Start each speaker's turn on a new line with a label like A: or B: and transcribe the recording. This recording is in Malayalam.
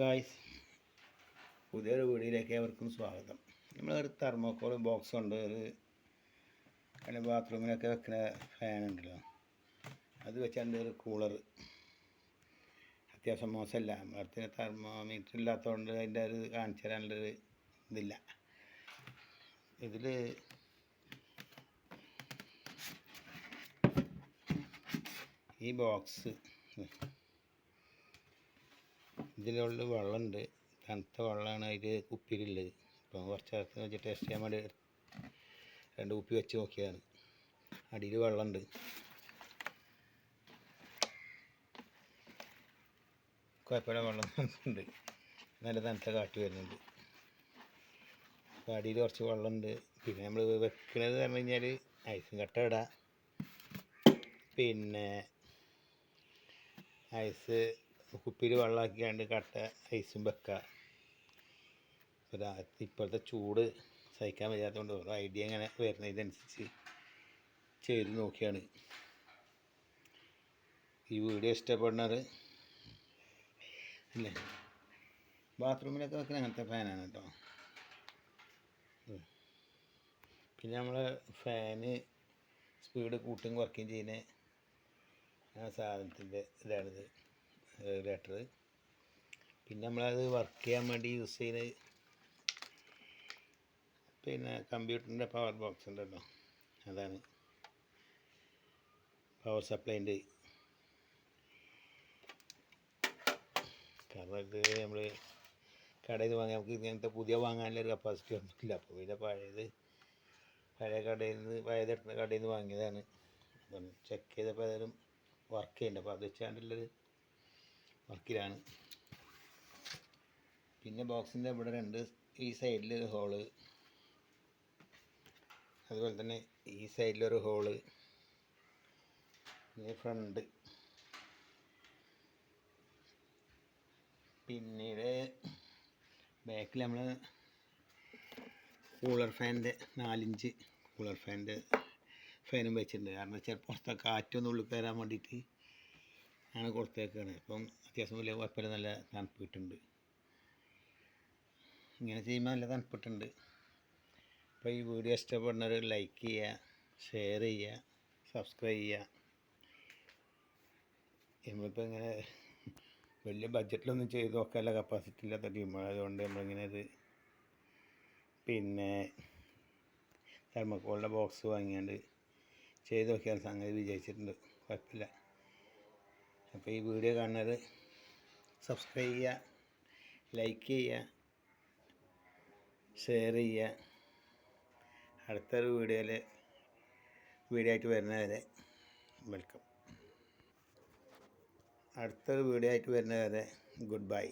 A: ഗായ്സ് പുതിയൊരു വീഡിയോയിലേക്ക് അവർക്കും സ്വാഗതം. നമ്മളൊരു തെർമോക്കോൾ ബോക്സ് ഉണ്ട്. ഒരു അതിന്റെ ബാത്റൂമിലൊക്കെ വെക്കുന്ന ഫാൻ ഉണ്ടല്ലോ. അത് വെച്ചാണ്ട് ഒരു കൂളർ അത്യാവശ്യം മോശമല്ല. നമ്മളടുത്ത് തെർമോമീറ്റർ ഇല്ലാത്തതുകൊണ്ട് അതിന്റെ ഒരു കാണിച്ചു തരാനുള്ളൊരു ഇതില്ല. ഇതിൽ ഈ ബോക്സ് ഇതിലുള്ള വെള്ളമുണ്ട്. തണുത്ത വെള്ളമാണ് അതിൽ കുപ്പിയിലുള്ളത് അപ്പോൾ കുറച്ച് നേരത്തെ വെച്ച് ടേസ്റ്റ് ചെയ്യാൻ വേണ്ടി രണ്ട് കുപ്പി വെച്ച് നോക്കിയതാണ്. അടിയിൽ വെള്ളമുണ്ട്. കുഴപ്പമില്ല വെള്ളം ഉണ്ട് നല്ല തണുത്ത കാറ്റ് വരുന്നുണ്ട്. അപ്പോൾ അടിയിൽ കുറച്ച് വെള്ളമുണ്ട്. പിന്നെ നമ്മൾ വെക്കുന്നത് പറഞ്ഞു കഴിഞ്ഞാൽ ഐസും കട്ട ഇടാം. പിന്നെ ഐസ് കുപ്പിയിൽ വെള്ളമാക്കിയാണ്ട് കട്ട ഐസും വെക്കുക രാത്രി ഇപ്പോഴത്തെ ചൂട് സഹിക്കാൻ വയ്യാത്തതുകൊണ്ട് ഓരോ ഐഡിയ ഇങ്ങനെ വരുന്നതിനനുസരിച്ച് ചെയ്ത് നോക്കിയാണ്. ഈ വീഡിയോ ഇഷ്ടപ്പെടുന്നത് അല്ലേ? ബാത്റൂമിലൊക്കെ വെക്കുന്ന അങ്ങനത്തെ ഫാനാണ് കേട്ടോ. പിന്നെ നമ്മൾ ഫാന് സ്പീഡ് കൂട്ടും കുറയ്ക്കുകയും ചെയ്യുന്ന ആ സാധനത്തിന്റെ ഇതാണിത്. റെഗുലേറ്റർ പിന്നെ നമ്മളത് വർക്ക് ചെയ്യാൻ വേണ്ടി യൂസ് ചെയ്യുന്നത് പിന്നെ കമ്പ്യൂട്ടറിന്റെ പവർ ബോക്സ് ഉണ്ടല്ലോ. അതാണ്. പവർ സപ്ലൈന്റെ കാരണം ഇത് നമ്മൾ കടയിൽ വാങ്ങാൻ നമുക്ക് ഇങ്ങനത്തെ പുതിയ വാങ്ങാനുള്ള ഒരു കപ്പാസിറ്റി ഒന്നുമില്ല. അപ്പോൾ പിന്നെ പഴയത് പഴയ കടയിൽ നിന്ന് പഴയ കടയിൽ നിന്ന് വാങ്ങിയതാണ്. അപ്പം ചെക്ക് ചെയ്തപ്പോൾ ഏതായാലും വർക്ക് ചെയ്യുന്നുണ്ട്. അപ്പോൾ അത് വെച്ചാണ്ടുള്ളത് വർക്കിലാണ്. പിന്നെ ബോക്സിന്റെ ഇവിടെ രണ്ട് ഈ സൈഡിലൊരു ഹോൾ. അതുപോലെ തന്നെ ഈ സൈഡിലൊരു ഹോൾ. പിന്നെ ഫ്രണ്ട്. പിന്നീട് ബാക്കിൽ നമ്മൾ കൂളർ ഫാനിന്റെ നാലിഞ്ച് കൂളർ ഫാനിന്റെ ഫാനും വെച്ചിട്ടുണ്ട്. കാരണം വെച്ചാൽ പുറത്തെ കാറ്റൊന്നും ഉള്ളിൽ കയറാൻ വേണ്ടിയിട്ട് ആണ് കൊടുത്തേക്കാണ്. ഇപ്പം അത്യാവശ്യം വലിയ കുഴപ്പമില്ല നല്ല തണുപ്പ് കിട്ടുന്നുണ്ട് ഇങ്ങനെ ചെയ്യുമ്പോൾ നല്ല തണുപ്പിട്ടുണ്ട്. അപ്പോൾ ഈ വീഡിയോ ഇഷ്ടപ്പെടുന്നവർ ലൈക്ക് ചെയ്യുക ഷെയർ ചെയ്യുക സബ്സ്ക്രൈബ് ചെയ്യുക. നമ്മളിപ്പോൾ ഇങ്ങനെ വലിയ ബഡ്ജറ്റിലൊന്നും ചെയ്ത് നോക്കാനുള്ള കപ്പാസിറ്റി ഇല്ലാത്ത ടീമായതുകൊണ്ട് നമ്മളിങ്ങനെ ഇത് പിന്നെ തെർമക്കോളിന്റെ ബോക്സ് വാങ്ങിയാണ്ട് ചെയ്ത് നോക്കിയാൽ സംഗതി വിജയിച്ചിട്ടുണ്ട് കുഴപ്പമില്ല. അപ്പോൾ ഈ വീഡിയോ കാണുന്നത് സബ്സ്ക്രൈബ് ചെയ്യുക ലൈക്ക് ചെയ്യുക ഷെയർ ചെയ്യുക. അടുത്തൊരു വീഡിയോയിൽ വീഡിയോ ആയിട്ട് വരുന്നവരെ വെൽക്കം അടുത്തൊരു വീഡിയോ ആയിട്ട് വരുന്നവരെ ഗുഡ് ബൈ